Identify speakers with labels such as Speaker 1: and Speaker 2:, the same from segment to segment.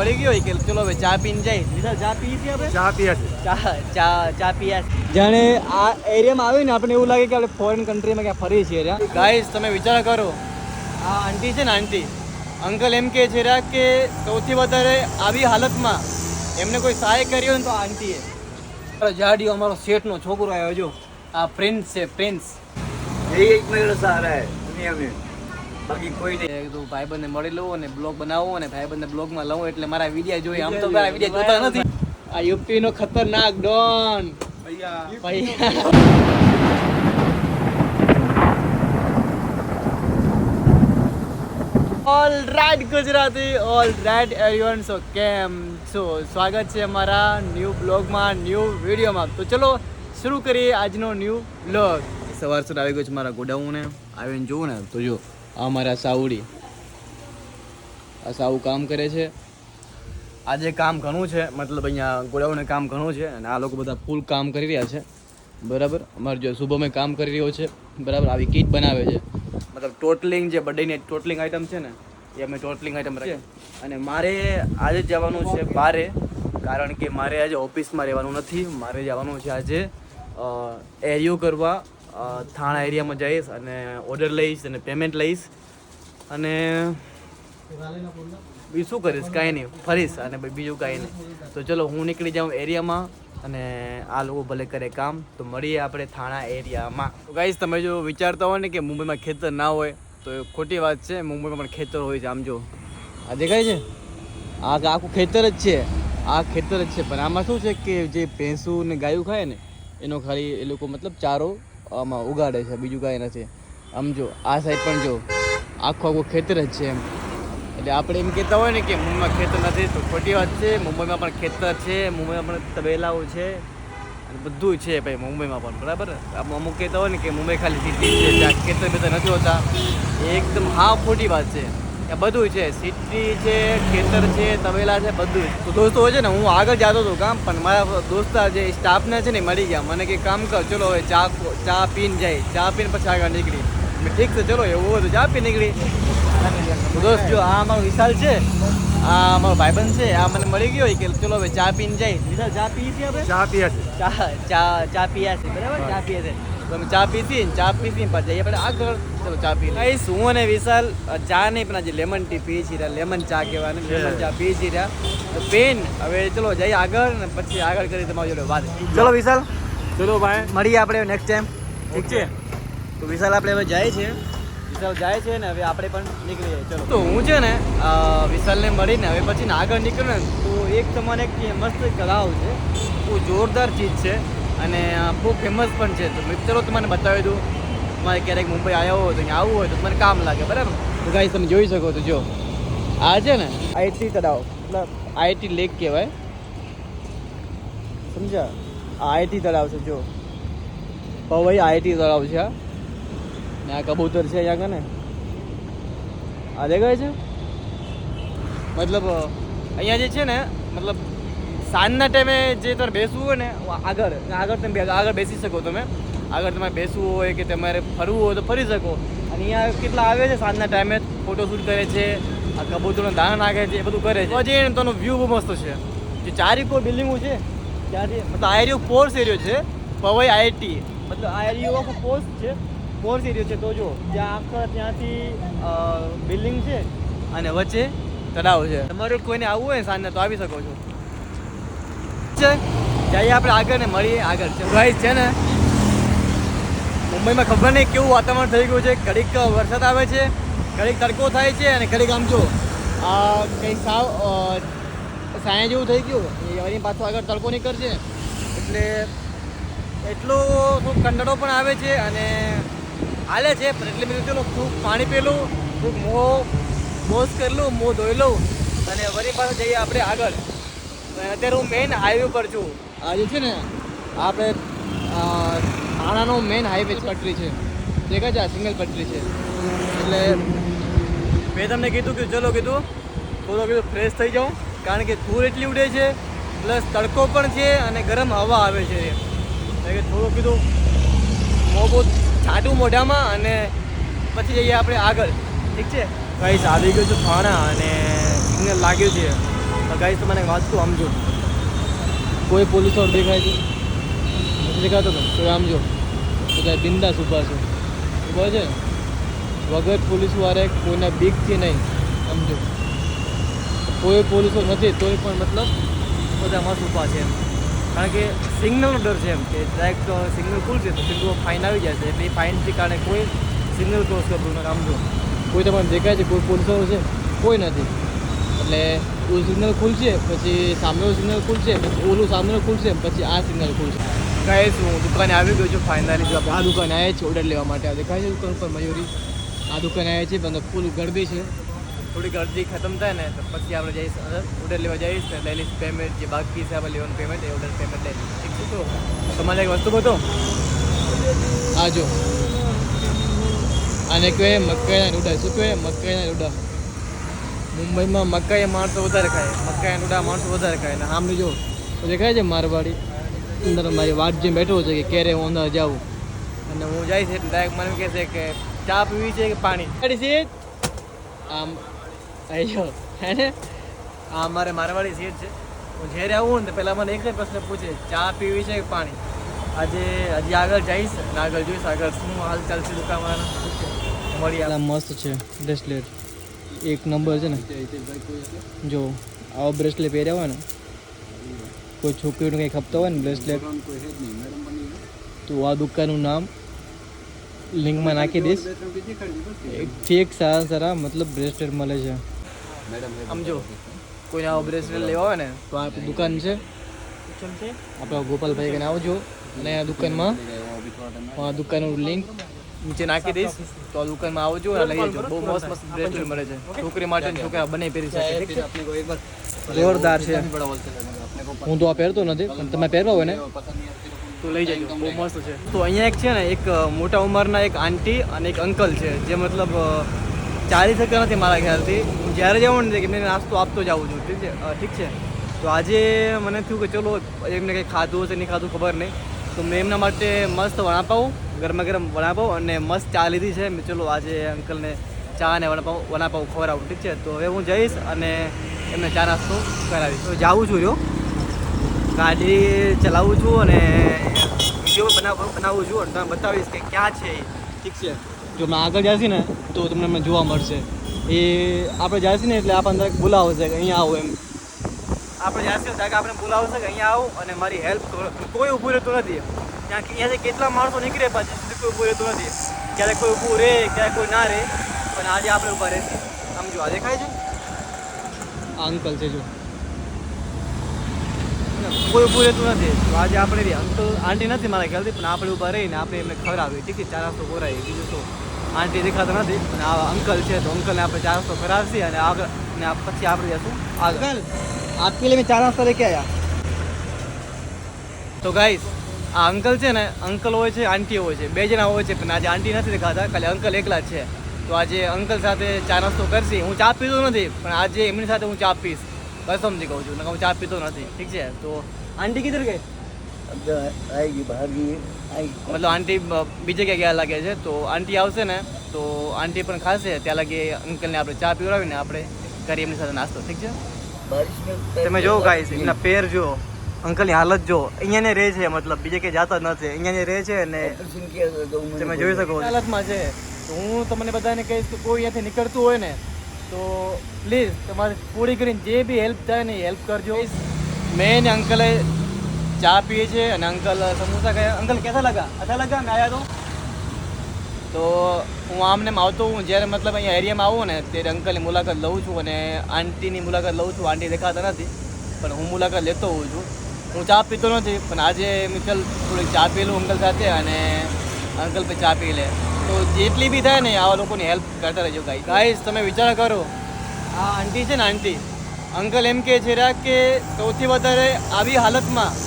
Speaker 1: મળી ગયો કે ચલો હવે ચા પીને જાય લીધા ચા પી છે આપણે?
Speaker 2: ચા પીયા છે
Speaker 1: ચા ચા ચા પીયા જાણે આ એરિયામાં આવ્યો ને આપણે એવું લાગે કે આપણે ફોરેન કન્ટ્રીમાં ક્યાં ફરીએ છીએ ગાઈસ તમે વિચાર કરો. આ આંટી છે ને આંટી અંકલ એમ કહે છે રહ્યા કે સૌથી વધારે આવી હાલતમાં એમને કોઈ સહાય કર્યો હોય ને તો આંટીએ જાડીઓ અમારો શેઠનો છોકરો આવ્યો જો. આ પ્રિન્સ છે પ્રિન્સ
Speaker 2: એ એક મેળો સારા દુનિયા મેં બાકી કોઈ નહીં.
Speaker 1: કીધું ભાઈબંધને મળી લઉં અને બ્લોગ બનાવું અને ભાઈબંધને બ્લોગમાં લઉં એટલે મારા વિડીયા જોઈએ આમ તો મારા વિડીયા જોતા નથી. આ યુપી નો ખતરનાક don. All right Gujarati. All right everyone so કેમ છો? સ્વાગત છે અમારા ન્યૂ બ્લોગમાં ન્યૂ વિડીયોમાં. તો ચલો શરૂ કરીએ આજનો ન્યૂ બ્લોગ સવાર સવાર આવી ગયો છે મારા ગોડાઉને. આવીને જોઉં ને તો જો. આ મારા સાવડી આ સાવ કામ કરે છે. આજે કામ ઘણું છે, મતલબ અહીંયા ગોડાઉને કામ ઘણું છે અને આ લોકો બધા ફૂલ કામ કરી રહ્યા છે. બરાબર? અમારે જો શુભમે કામ કરી રહ્યો છે. બરાબર? આવી કીટ બનાવે છે. મતલબ ટોટલિંગ જે બર્થડેની ટોટલિંગ આઈટમ છે ને, એ અમે ટોટલિંગ આઈટમ રાખીએ. અને મારે આજે જવાનું છે બારે, કારણ કે મારે આજે ઓફિસમાં રહેવાનું નથી. મારે જવાનું છે આજે એરિયો કરવા થાણા એરિયામાં જઈશ અને ઓર્ડર લઈશ અને પેમેન્ટ લઈશ. અને બીજું શું કરીશ? કાંઈ નહીં, ફરીશ અને બીજું કાંઈ નહીં. તો ચલો, હું નીકળી જાઉં એરિયામાં અને આ લોકો ભલે કરે કામ, તો મળીએ આપણે થાણા એરિયામાં. તો ગાઈશ તમે જો વિચારતા હોય ને કે મુંબઈમાં ખેતર ના હોય, તો એ ખોટી વાત છે. મુંબઈમાં પણ ખેતર હોય છે, આમ જો. આ દેખાય છે? આ આખું ખેતર જ છે. આ ખેતર જ છે. પણ આમાં શું છે કે જે ભેંસું ને ગાયું ખાય ને, એનો ખાલી એ લોકો મતલબ ચારો આમાં ઉગાડે છે, બીજું કાંઈ નથી. આમ જો, આ સાઈડ પણ જો, આખું આખું ખેતર જ છે એમ. એટલે આપણે એમ કહેતા હોય ને કે મુંબઈમાં ખેતર નથી, તો ખોટી વાત છે. મુંબઈમાં પણ ખેતર છે, મુંબઈમાં પણ તબેલાઓ છે, અને બધું છે ભાઈ મુંબઈમાં પણ, બરાબર? આમ અમુક કહેતા હોય ને કે મુંબઈ ખાલી સિટી છે ત્યાં ખેતર બેતર નથી હોતા. એકદમ હા ખોટી વાત છે. ત્યાં બધું છે. સિટી છે ખેતર છે તબેલા છે બધું જ. તો દોસ્તો હોય છે ને હું આગળ જતો હતો કામ પણ મારા દોસ્તા જે સ્ટાફને છે ને મળી ગયા. મને કે કામ કર ચલો હવે ચા ચા પીને જાય ચા પીને પછી આગળ નીકળી. મેં ઠીક છે ચલો એવું બધું ચા પી નીકળી. દોસ્ત જો આ અમારો વિશાલ છે આ અમારો ભાઈબંધ છે આ મને મળી ગયો. કે ચલો હવે ચા પીને જાય વિશાલ ચા પી છે આપણે?
Speaker 2: ચા પીએ છે.
Speaker 1: ચા ચા ચા પીયા છે. બરાબર? ચા પીએ છે. તો ચા પીતી ને ચા પીધી પાછી જઈએ. પણ આગળ ચલો ચા પી લઈ શું અને વિશાલ ચા નહીં પણ આજે લેમન ટી પી છી રહ્યા લેમન ચા કહેવાની લેમન ચા પી છી રહ્યા. તો પેન હવે ચલો જઈએ આગળ ને પછી આગળ કરી તમારી જોડે વાત. ચલો વિશાલ.
Speaker 2: ચલો ભાઈ.
Speaker 1: મળીએ આપણે નેક્સ્ટ ટાઈમ ઠીક છે? તો વિશાલ આપણે હવે જાય છે. વિશાલ જાય છે ને હવે આપણે પણ નીકળી જાય ચલો. તો હું છે ને વિશાલને મળીને હવે પછી ને આગળ નીકળ્યો ને તો એક તમારે એક મસ્ત કલાવ છે. બહુ જોરદાર ચીજ છે. અને બહુ ફેમસ પણ છે. તો ચલો તમને બતાવી દઉં તમારે ક્યારેક મુંબઈ આવ્યા હોય, તો અહીંયા આવવું હોય, તો તમને કામ લાગે, બરાબર? તો ગાઈ તમે જોઈ શકો તો જો. આ છે ને આઈટી તળાવ, મતલબ આઈટી લેક કહેવાય. સમજ્યા? આ આઈટી તળાવ છે, જો. પવઈ આઈટી તળાવ છે ને આ કબૂતર છે અહીંયા કને આ દેખાય છે? મતલબ અહીંયા જે છે ને, મતલબ સાંજના ટાઈમે જે તમારે બેસવું હોય ને આગળ આગળ તમે આગળ બેસી શકો તમે. આગળ તમારે બેસવું હોય કે તમારે ફરવું હોય તો ફરી શકો. અને અહીંયા કેટલા આવે છે સાંજના ટાઈમે? ફોટોશૂટ કરે છે આ કબૂતરનો દાણા નાખે છે એ બધું કરે છે. જે તેનો વ્યૂ બહુ મસ્ત છે. જે ચારી કોઈ બિલ્ડિંગો છે ત્યાંથી મતલબ આ એરિયો ફોર્સ એરિયો છે પવઈ આઈટી મતલબ આ એરિયો આખો ફોર્સ છે ફોર્સ એરિયો છે. તો જો ત્યાં આખા ત્યાંથી બિલ્ડિંગ છે અને વચ્ચે તળાવ છે. તમારે કોઈને આવવું હોય ને સાંજે તો આવી શકો છો. છે? જઈએ આપણે આગળ ને મળીએ આગળ. છે ભાઈ છે ને? મુંબઈમાં ખબર નહીં કેવું વાતાવરણ થઈ ગયું છે. ઘડીક વરસાદ આવે છે ઘડીક તડકો થાય છે અને ઘડીક આમ જો આ કંઈ સાવ સાયા જેવું થઈ ગયું. એ વળી પાછું આગળ તડકો નીકળશે. એટલે એટલો થોડુંક કંટાળો પણ આવે છે અને હાલે છે પણ એટલે મેં ચલો ખૂબ પાણી પેલું ખૂબ મોં વોશ કરી લઉં મોં ધોઈ લઉં અને વળી પાછું જઈએ આપણે આગળ. અત્યારે હું મેઇન હાઈવે પર છું. આ જે છે ને આપણે થાણાનો મેઇન હાઈવે પટરી છે. દેખાય છે આ સિંગલ પટરી છે. એટલે મેં તમને કીધું કે ચલો કીધું થોડો કીધું ફ્રેશ થઈ જાઉં કારણ કે ધૂળ એટલી ઉડે છે પ્લસ તડકો પણ છે અને ગરમ હવા આવે છે. એટલે કે થોડું કીધું મોં બહુ છાટું મોઢામાં અને પછી જઈએ આપણે આગળ. ઠીક છે? કઈ આવી ગયું છું થાણા અને સિગ્નલ લાગ્યું છે. ગાઈસ, તમારે વાત તો આમ જો. કોઈ પોલીસ વાળો દેખાય છે? નથી દેખાતો ને તો આમ જો. બધા બિંદાસ ઊભા છે. ઊભા છે? વગર પોલીસવાળા કોઈના બીકથી નહીં. સમજો કોઈ પોલીસો નથી, તોય પણ મતલબ બધા મસ્ત ઊભા છે એમ. કારણ કે સિગ્નલનો ડર છે એમ કે ડાયરેક્ટ સિગ્નલ ખુલશે તો સીધું ફાઇન આવી જશે એટલે એ ફાઇનથી કારણે કોઈ સિગ્નલ ક્રોસ કરતું નથી. આમ કોઈ તમને દેખાય છે? કોઈ પોલીસો છે? કોઈ નથી. એટલે ઓલું સિગ્નલ ખુલશે પછી સામેનું સિગ્નલ ખુલશે પછી ઓલું સામેનું ખુલશે પછી આ સિગ્નલ ખુલશે. કહીશ હું દુકાને આવી ગયો છું ફાઇનલી આપણે આ દુકાન આવ્યા છે ઓર્ડર લેવા માટે. આજે દેખાય છે દુકાન પર મયુરી? આ દુકાને આવે છે પણ ફૂલ ગરબી છે. થોડી ગરદી ખતમ થાય ને તો પછી આપણે જઈશ ઓર્ડર લેવા જઈશ ને લઈ લઈશ પેમેન્ટ જે બાકી છે આપણે લેવાનું પેમેન્ટ એ ઓર્ડર પેમેન્ટ લઈ લઈશ. ઠીક છે તમારે એક વસ્તુ બતો આ જો. આને કહેવાય મકાઈના નૂડા શું કહે મકાઈના નૂડા મુંબઈમાં મકાઈ માણસો વધારે ખાય. મકાઈ નૂડા માણસો વધારે ખાય. ને આમ જો દેખાય છે મારવાડી? અંદર મારી વાટ જે બેઠો છે કે ક્યારે હું અંદર જાઉં. અને હું જઈશ એટલે ડાયરેક્ટ મને કહે છે કે ચા પીવી છે કે પાણી? સીટ આમ જાઓ હે ને? આ મારે મારવાડી સીટ છે. હું જ્યારે આવું ને તો પહેલાં મને એક જ પ્રશ્ન પૂછે, ચા પીવી છે કે પાણી? આજે, હજી આગળ જઈશ ને આગળ જોઈશ આગળ શું હાલ ચાલશે દુકાનવાળાના? મળી આ મસ્ત છે. બ્રેસલેટ એક નંબર છે ને? જો આવો બ્રેસલેટ પહેર્યા હોય ને કોઈ છોકરીનું કંઈક ખપતો હોય ને બ્રેસલેટ તો આ દુકાનનું નામ લિંકમાં નાખી દઈશ. ઠીક સારા સારા મતલબ બ્રેસલેટ મળે છે. સમજો કોઈને આવો બ્રેસલેટ લેવા હોય ને તો આ દુકાન છે. આપણા ગોપાલભાઈ કને આવજો અને આ દુકાનમાં આ દુકાનનું લિંક નીચે નાખી દઈશ. તો આ દુકાનમાં આવજો અને લઈ જજો બહુ મસ્ત મસ્ત ડ્રેસ મળે છે. છોકરી માટે છોકરા બંને પહેરી શકે જોરદાર છે. હું તો આ પહેરતો નથી પણ તમે પહેરવા હોય ને. તો લઈ જજો. બહુ મસ્ત છે. તો અહીંયા એક છે ને એક મોટા ઉંમરના એક આંટી અને એક અંકલ છે જે મતલબ ચાલી શકતા નથી મારા ખ્યાલથી. હું જ્યારે જાઉં ને કે મેં નાસ્તો આપતો જાઉં છું. ઠીક છે? ઠીક છે? તો આજે મને થયું કે ચલો એમને કંઈ ખાધું હશે નહીં ખાધું ખબર નહીં. તો મેં એમના માટે મસ્ત વડાપાઉં ગરમા ગરમ વડાપાઉં અને મસ્ત ચા લીધી છે. મેં ચલો આજે અંકલને ચા અને વડાપાઉં વડાપાઉં ખવડાવું, ઠીક છે? તો હવે હું જઈશ અને એમને ચા નાસ્તો કરાવીશ. તો જાઉં છું જો. ગાડી ચલાવું છું અને વીડિયો બનાવ, બનાવું છું અને તમને બતાવીશ કે ક્યાં છે ઠીક છે? જો મેં આગળ જઈશ ને, તો તમને મને જોવા મળશે. એ આપણે જઈશું ને એટલે આપણને બોલાવશે કે અહીંયા આવો એમ. આપણે જઈશું ત્યાં આપણે બોલાવશે કે અહીંયા આવો અને મારી હેલ્પ કોઈ ઊભું રહેતું નથી. ત્યાં અહીંયા કેટલા માણસો નીકળે પાછી કોઈ ઊભું રહેતું નથી. ક્યારેક કોઈ ઊભું રહે ક્યારેક કોઈ ના રહે પણ આજે આપણે ઊભા રહેશે. આમ જો આ દેખાય છે? આ અંકલ છે જો. કોઈ ઊભું રહેતું નથી. તો આજે આપણે અંકલ આંટી નથી મારા ખ્યાલથી પણ આપણે ઊભા રહીને આપણે એમને ખવડાવી ટિકિટ ચાર રસ્તો ખોરાવી બીજું તો આંટી દેખાતા નથી પણ આ અંકલ છે તો અંકલને આપણે ચાર રસ્તો ખરાવશી અને આગળ ને પછી આપણે જશું આગળ. આપકે લીધે ચાર રસ્તા લેકે આવ્યા તો ગાઈશ આ અંકલ છે ને અંકલ હોય છે આંટી હોય છે. બે જણા હોય છે પણ આજે આંટી નથી દેખાતા ખાલી અંકલ એકલા છે. તો આજે અંકલ સાથે ચા નાસ્તો કરશે. હું ચા પીતો નથી પણ આજે એમની સાથે હું ચા પીશ. બસ સમજી કહું છું હું ચા પીતો નથી. ઠીક છે? તો આંટી
Speaker 2: કીધું કે?
Speaker 1: મતલબ આંટી બીજે ક્યાં ગયા લાગે છે. તો આંટી આવશે ને તો આંટી પણ ખાશે. ત્યાં લાગે અંકલને આપણે ચા પીવડાવીને આપણે કરીએ એમની સાથે નાસ્તો. ઠીક છે? તમે જોવો ગાઈસ એમના પેર જુઓ અંકલની હાલત જો અહીંયા ને રહે છે, મતલબ બીજે કે જાતા નથી. અહીંયા ને રહે છે
Speaker 2: અને
Speaker 1: તમે જોઈ શકો હાલતમાં છે. તો હું તમને બધાને કહીશ કે કોઈ અહીંયાથી નીકળતું હોય ને, તો પ્લીઝ તમારે પૂરી કરીને જે બી હેલ્પ થાય ને હેલ્પ કરજો. મેં ને અંકલે ચા પીએ છે અને અંકલ સમોસા ખાયા. અંકલ, કેસા લગા અચ્છા લગા મેં આવ્યા તો. તો હું આમને આવતો હું, જ્યારે મતલબ અહીંયા એરિયામાં આવું ને, ત્યારે અંકલની મુલાકાત લઉં છું અને આંટીની મુલાકાત લઉં છું. આંટી દેખાતા નથી, પણ હું મુલાકાત લેતો હોઉં છું. હું ચા પીતો નથી પણ આજે મેં ચાલ થોડીક ચા પી લઉં અંકલ સાથે અને અંકલ પછી ચા પી લે તો જેટલી બી થાય ને આવા લોકોની હેલ્પ કરતા રહેજો ગાઈ ગાઈસ તમે વિચાર કરો આ આંટી છે ને આંટી અંકલ એમ કહે છે રહ્યા કે સૌથી વધારે આવી હાલતમાં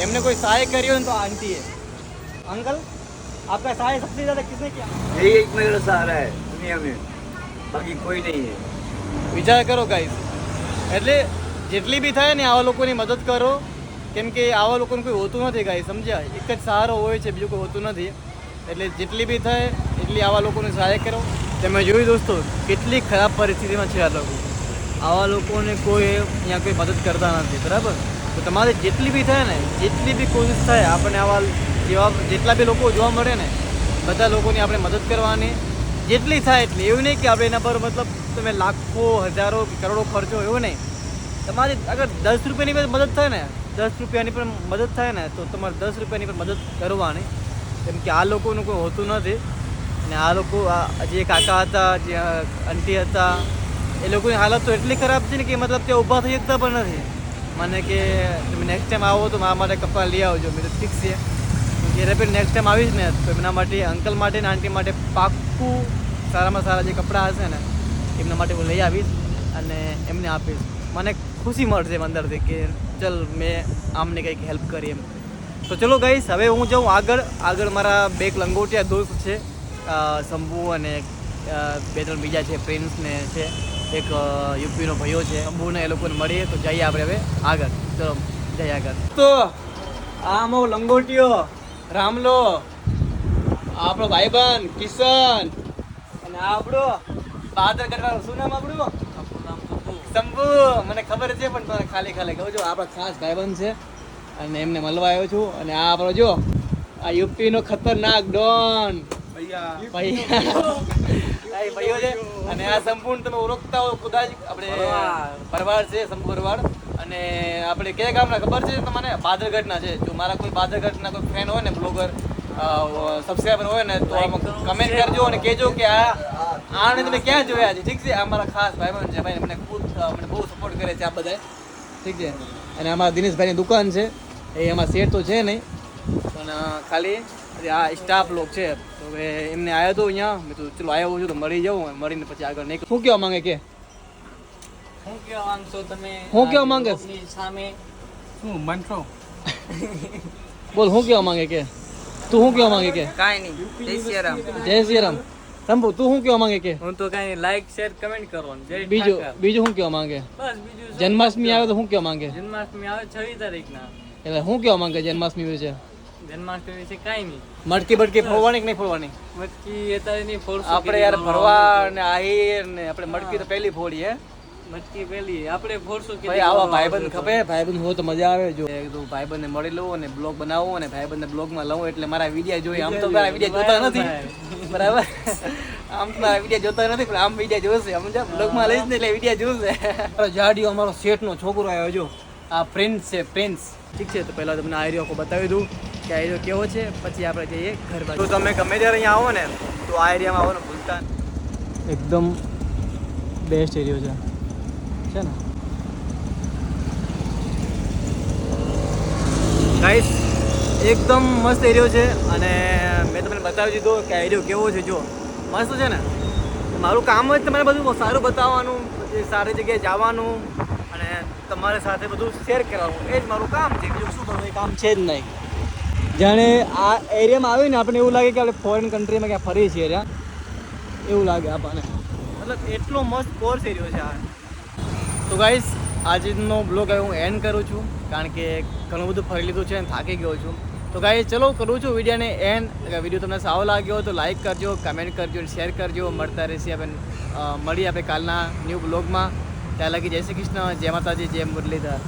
Speaker 1: એમને કોઈ સહાય કર્યો ને તો આ આંટીએ અંકલ આપકા સહાય સૌથી જ્યાદા કિસને કિયા
Speaker 2: यही एक मेरा सहारा है दुनिया में बाकी कोई नहीं है
Speaker 1: વિચાર કરો ગાઈસ એટલે જેટલી બી થાય ને આવા લોકોની મદદ કરો કેમ કે આવા લોકોને કોઈ હોતું નથી ગાઈ સમજ્યા? એક જ સહારો હોય છે, બીજું કોઈ હોતું નથી. એટલે જેટલી બી થાય, એટલી આવા લોકોને સહાય કરો. તમે જોયું દોસ્તો, કેટલી ખરાબ પરિસ્થિતિમાં છે આ લોકો. આવા લોકોને કોઈ અહીંયા કોઈ મદદ કરતા નથી, બરાબર? તો તમારે જેટલી બી થાય ને, જેટલી બી કોશિશ થાય, આપણને આવા જેવા જેટલા બી લોકો જોવા મળે ને, બધા લોકોની આપણે મદદ કરવાની. જેટલી થાય એટલી. એવું નહીં કે આપણે એના પર મતલબ તમે લાખો, હજારો કરોડો ખર્ચો, એવું નહીં. તમારી અગર દસ રૂપિયાની મદદ થાય ને દસ રૂપિયાની પણ મદદ થાય ને, તો તમારે દસ રૂપિયાની પણ મદદ કરવાની. કેમ કે આ લોકોનું કોઈ હોતું નથી. અને આ લોકો જે કાકા હતા, જે આંટી હતા, એ લોકોની હાલત તો એટલી ખરાબ છે ને કે મતલબ ત્યાં ઊભા થઈ શકતા પણ નથી. મને કે તમે નેક્સ્ટ ટાઈમ આવો તો મારા માટે કપડાં લઈ આવજો. મેં તો ઠીક છે. જ્યારે પણ નેક્સ્ટ ટાઈમ આવીશ ને, તો એમના માટે અંકલ માટે ને આંટી માટે પાક્કું સારામાં સારા જે કપડાં હશે ને, એમના માટે હું લઈ આવીશ અને એમને આપીશ. મને ખુશી મળશે અંદરથી કે ચલ મેં આમને કંઈક હેલ્પ કરી એમ. તો ચલો ગઈશ હવે હું જાઉં આગળ. આગળ મારા બે લંગોટિયા દોસ્ત છે શંભુ અને બે ત્રણ બીજા છે ફ્રેન્ડ્સને છે, એક યુપીનો ભાઈઓ છે. શંભુને એ લોકોને મળીએ તો જઈએ આપણે હવે આગળ. ચલો, જઈએ આગળ. તો આ મો લંગોટીઓ રામલો, આપણો ભાઈબંધ કિશન, અને આપણો બહાદર કરવાનું શું નામ આપણું? શંભુ મને ખબર છે પણ તને ખાલી ખાલી કહું છું આપણા ખાસ ભાઈબંધ છે અને એમને મળવા આવ્યો છું. અને આ આપણો જો આ યુપી નો ખતરનાક ડોન. ભાઈ ભાઈઓ છે. અને આ સંપૂર્ણ તમે ઓળખતા હો કદાચ. આપણે પરવાડ છે શંભુ ભરવાડ. અને આપણે કયા ગામના ખબર છે તમને? બાદરગઢના છે. જો મારા કોઈ બાદરગઢના કોઈ ફેન હોય ને બ્લોગર સબસ્ક્રાઈબર હોય ને તો કમેન્ટ કરજો અને કહેજો કે આ આને તમે ક્યાં જોયા છે ઠીક છે અમારા મારા ખાસ ભાઈબંધ છે ભાઈ મને ખૂબ મને બહુ સપોર્ટ કરે છે આ બધા ઠીક છે? અને અમારા દિનેશભાઈની દુકાન છે એ એમાં શેર તો છે નહીં પણ ખાલી આ સ્ટાફ લોક છે. તો હવે એમને આવ્યો હતો અહીંયા મેં તો ચલો આવ્યો છું તો મળી જાઉં મળીને પછી આગળ નહીં શું કહેવા માંગે કે?
Speaker 3: હું કહેવા માંગશો તમે
Speaker 1: હું કહેવા માંગે?
Speaker 3: સામે
Speaker 4: શું મંત્રો
Speaker 1: બોલ હું કહેવા માંગે કે? તું શું કહેવા માંગે કે?
Speaker 3: કાંઈ નહીં. જય સિયારામ.
Speaker 1: જય શ્રી રામ શંભુ તું શું કેવા માંગે કે?
Speaker 3: હું તો કઈ લાઈક શેર કમેન્ટ કરો
Speaker 1: બીજું બીજું શું કેવા માંગે?
Speaker 3: બસ બીજું?
Speaker 1: જન્માષ્ટમી આવે તો શું કેવા માંગે?
Speaker 3: જન્માષ્ટમી આવે છવ્વીસ તારીખના.
Speaker 1: એટલે શું કેવા માંગે જન્માષ્ટમી વિશે?
Speaker 3: જન્માષ્ટમી વિશે કઈ નહીં.
Speaker 1: મટકી બટકી ફોડવાની કે નહીં ફોડવાની?
Speaker 3: મટકી અત્યારે નહીં ફોડ
Speaker 1: આપણે યાર ભરવા ને આહીર ને આપણે મટકી તો પહેલી ફોડી હે
Speaker 3: મટકી પેલી. આપણે ફોડશું કે
Speaker 1: ભાઈ આવા ભાઈબંધ ખપે ભાઈબંધ હો તો મજા આવે જો. તો ભાઈબંધને મળી લઉં અને બ્લોગ બનાવું અને ભાઈબંધને બ્લોગમાં લઉં એટલે મારા વિડિયા જોઈએ આમ તો મારા વિડિયા જોતા નથી. બરાબર. આમ તો મારા વિડિયા જોતા નથી પણ આમ વિડિયા જોશે. સમજા બ્લોગમાં લઈશ ને એટલે વિડિયા જોશે. મારો જાડીઓ અમારો શેઠનો છોકરો આવ્યો જો. આ પ્રિન્સ છે પ્રિન્સ ઠીક છે તો પહેલાં તમને આ એરિયો બતાવી દઉં કે આ કેવો છે પછી આપણે જઈએ ઘર બાજુ. તો તમે ગમે ત્યારે અહીંયા આવો ને તો આ એરિયામાં આવવાનું ભૂલતા એકદમ બેસ્ટ એરિયો છે. છે ને. ગાઈસ એકદમ મસ્ત એરિયો છે અને મેં તમને બતાવી દીધો કે એરિયો કેવો છે જો મસ્ત છે ને? મારું કામ જ તમારે બધું સારું બતાવવાનું, પછી સારી જગ્યાએ જવાનું અને તમારી સાથે બધું શેર કરવાનું એ જ મારું કામ છે. બીજું શું કરવું? એ કામ છે જ નહીં. જાણે આ એરિયામાં આવીને આપણને એવું લાગે કે આપણે ફોરેન કન્ટ્રીમાં ક્યાં ફરીએ છીએ એવું લાગે આપણને. મતલબ એટલો મસ્ત કોર્સ એરિયો છે આ. તો ગાઈસ આજનો બ્લોગ હું એન્ડ કરું છું, કારણ કે ઘણું બધું ફરી લીધું છે અને થાકી ગયો છું. તો ગાઈસ ચલો કરું છું વિડીયોને એન્ડ વીડિયો તમને સારો લાગ્યો તો લાઈક કરજો કમેન્ટ કરજો શેર કરજો. મળતા રહેશે આપણે મળી આપણે કાલના ન્યૂ બ્લોગમાં ત્યાં લગી જય શ્રી કૃષ્ણ, જય માતાજી, જય મુરલીધર.